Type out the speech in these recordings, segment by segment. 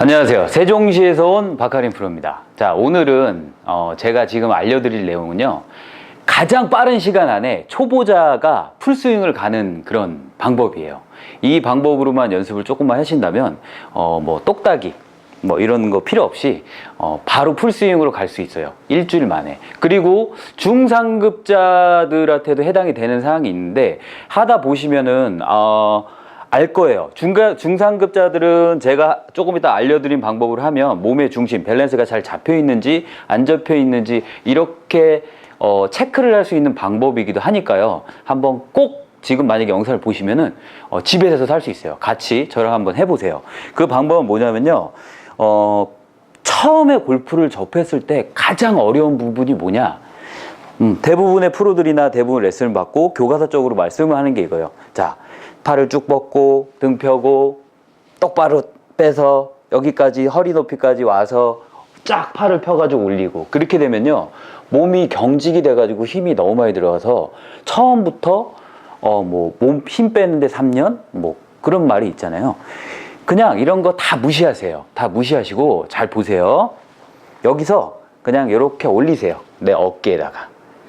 안녕하세요. 세종시에서 온 박하린 프로입니다. 자, 오늘은 어, 제가 지금 알려드릴 내용은요. 가장 빠른 시간 안에 초보자가 풀스윙을 가는 그런 방법이에요. 이 방법으로만 연습을 조금만 하신다면, 어, 뭐, 똑딱이, 뭐, 이런 거 필요 없이, 어, 바로 풀스윙으로 갈 수 있어요. 일주일 만에. 그리고 중상급자들한테도 해당이 되는 사항이 있는데, 하다 보시면은, 어, 알 거예요. 중가, 중상급자들은 제가 조금 이따 알려드린 방법을 하면 몸의 중심, 밸런스가 잘 잡혀 있는지, 안 잡혀 있는지, 이렇게 어, 체크를 할 수 있는 방법이기도 하니까요. 한번 꼭 지금 만약에 영상을 보시면은 어, 집에서도 할수 있어요. 같이 저랑 한번 해보세요. 그 방법은 뭐냐면요. 어, 처음에 골프를 접했을 때 가장 어려운 부분이 뭐냐? 음, 대부분의 프로들이나 대부분 레슨을 받고 교과서적으로 말씀을 하는 게 이거예요. 자, 팔을 쭉 뻗고 등 펴고 똑바로 빼서 여기까지 허리 높이까지 와서 쫙 팔을 펴가지고 올리고 그렇게 되면요 몸이 경직이 돼가지고 힘이 너무 많이 들어가서 처음부터 어 뭐 몸 힘 빼는데 3년 뭐 그런 말이 있잖아요. 그냥 이런 거 다 무시하세요. 다 무시하시고 잘 보세요. 여기서 그냥 이렇게 올리세요. 내 어깨에다가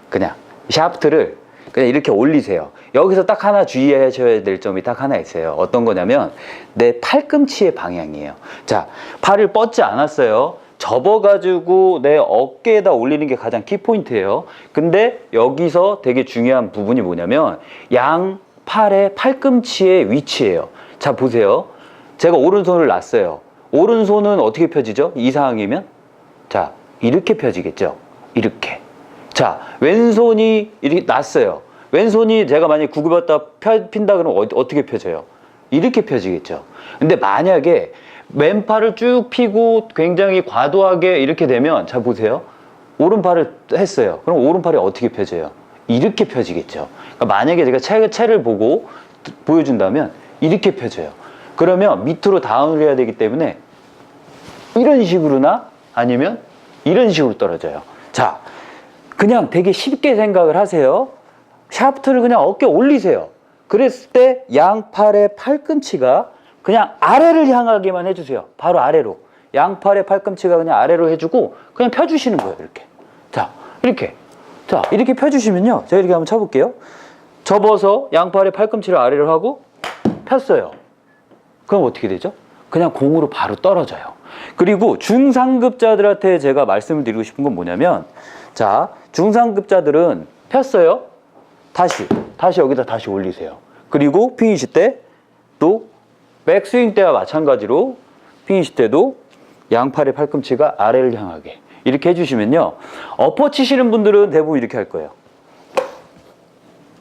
그냥 샤프트를 그냥 이렇게 올리세요. 여기서 딱 하나 주의하셔야 될 점이 딱 하나 있어요. 어떤 거냐면 내 팔꿈치의 방향이에요. 자, 팔을 뻗지 않았어요. 접어가지고 내 어깨에다 올리는 게 가장 키포인트예요. 근데 여기서 되게 중요한 부분이 뭐냐면 양 팔의 팔꿈치의 위치예요. 자, 보세요. 제가 오른손을 놨어요. 오른손은 어떻게 펴지죠? 이 상황이면? 자, 이렇게 펴지겠죠? 이렇게. 자, 왼손이 이렇게 놨어요. 왼손이 제가 만약에 구급했다 펴, 핀다 그러면 어, 어떻게 펴져요? 이렇게 펴지겠죠. 근데 만약에 왼팔을 쭉 펴고 굉장히 과도하게 이렇게 되면 자 보세요. 오른팔을 했어요. 그럼 오른팔이 어떻게 펴져요? 이렇게 펴지겠죠. 그러니까 만약에 제가 채, 채를 보고 보여준다면 이렇게 펴져요. 그러면 밑으로 다운을 해야 되기 때문에 이런 식으로나 아니면 이런 식으로 떨어져요. 자, 그냥 되게 쉽게 생각을 하세요. 샤프트를 그냥 어깨 올리세요. 그랬을 때 양팔의 팔꿈치가 그냥 아래를 향하게만 해주세요. 바로 아래로. 양팔의 팔꿈치가 그냥 아래로 해주고 그냥 펴주시는 거예요. 이렇게. 자, 이렇게. 자, 이렇게 펴주시면요. 제가 이렇게 한번 쳐볼게요. 접어서 양팔의 팔꿈치를 아래로 하고 폈어요. 그럼 어떻게 되죠? 그냥 공으로 바로 떨어져요. 그리고 중상급자들한테 제가 말씀을 드리고 싶은 건 뭐냐면, 자, 중상급자들은 폈어요. 다시, 다시 여기다 다시 올리세요. 그리고 피니시 때 또 백스윙 때와 마찬가지로 피니시 때도 양팔의 팔꿈치가 아래를 향하게 이렇게 해주시면요. 엎어 치시는 분들은 대부분 이렇게 할 거예요.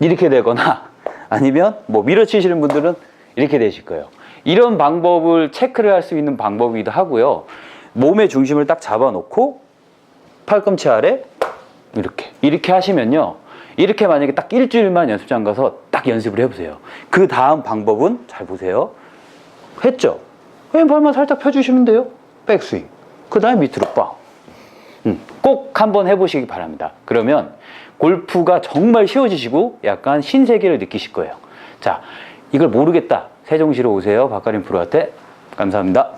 이렇게 되거나 아니면 뭐 밀어치시는 분들은 이렇게 되실 거예요. 이런 방법을 체크를 할 수 있는 방법이기도 하고요. 몸의 중심을 딱 잡아놓고 팔꿈치 아래 이렇게 이렇게 하시면요. 이렇게 만약에 딱 일주일만 연습장 가서 딱 연습을 해보세요. 그 다음 방법은 잘 보세요. 했죠? 왼발만 살짝 펴주시면 돼요. 백스윙. 그 다음에 밑으로 빵. 음, 꼭 한번 해보시기 바랍니다. 그러면 골프가 정말 쉬워지시고 약간 신세계를 느끼실 거예요. 자, 이걸 모르겠다. 세종시로 오세요. 박가림 프로한테. 감사합니다.